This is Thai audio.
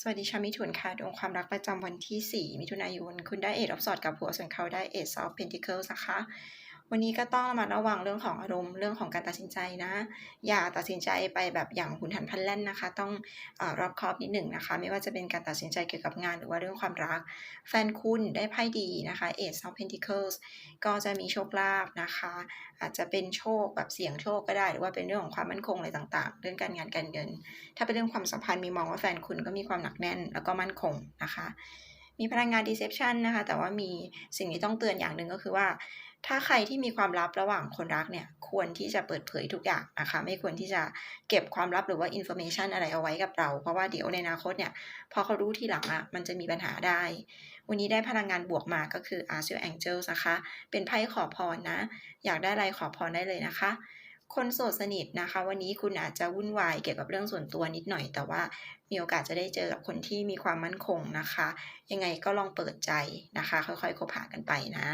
สวัสดีชาวมิถุนค่ะดวงความรักประจำวันที่ 4 มิถุนายน คุณได้เอทออฟสอดกับหัวส่วนเขาได้เอทซอฟเพนทิเคิลนะคะ วันนี้ก็ต้องระมาระวังเรื่องของอารมณ์เรื่องของการตัดสินใจนะ อย่าตัดสินใจไปแบบอย่างหุนหันพันแล่นนะคะ ต้องอรอบคอบนิดหนึ่งนะคะ ไม่ว่าจะเป็นการตัดสินใจเกี่ยวกับงานหรือว่าเรื่องความรัก แฟนคุณได้ไพ่ดีนะคะ Ace of Pentacles ก็จะมีโชคลาภนะคะ อาจจะเป็นโชคแบบเสี่ยงโชคก็ได้ หรือว่าเป็นเรื่องของความมั่นคงอะไรต่างๆ เรื่องการงานการเงิน ถ้าเป็นเรื่องความสัมพันธ์มีมองว่าแฟนคุณก็มีความหนักแน่นแล้วก็มั่นคงนะคะมีพลังงาน deception นะคะ แต่ว่ามีสิ่งที่ต้องเตือนอย่างหนึ่งก็คือว่า ถ้าใครที่มีความลับระหว่างคนรักเนี่ยควรที่จะเปิดเผยทุกอย่างนะคะไม่ควรที่จะเก็บความลับหรือว่า information อะไรเอาไว้กับเรา เพราะว่าเดี๋ยวในอนาคตเนี่ยพอเขารู้ทีหลังอะมันจะมีปัญหาได้ วันนี้ได้พลังงานบวกมาก็คือ Archer Angels นะคะ เป็นไพ่ขอพรนะ อยากได้อะไรขอพรได้เลยนะคะคนโสดสนิทนะคะ วันนี้คุณอาจจะวุ่นวายเกี่ยวกับเรื่องส่วนตัวนิดหน่อย แต่ว่ามีโอกาสจะได้เจอกับคนที่มีความมั่นคงนะคะ ยังไงก็ลองเปิดใจนะคะ ค่อยๆคบหากันไปนะ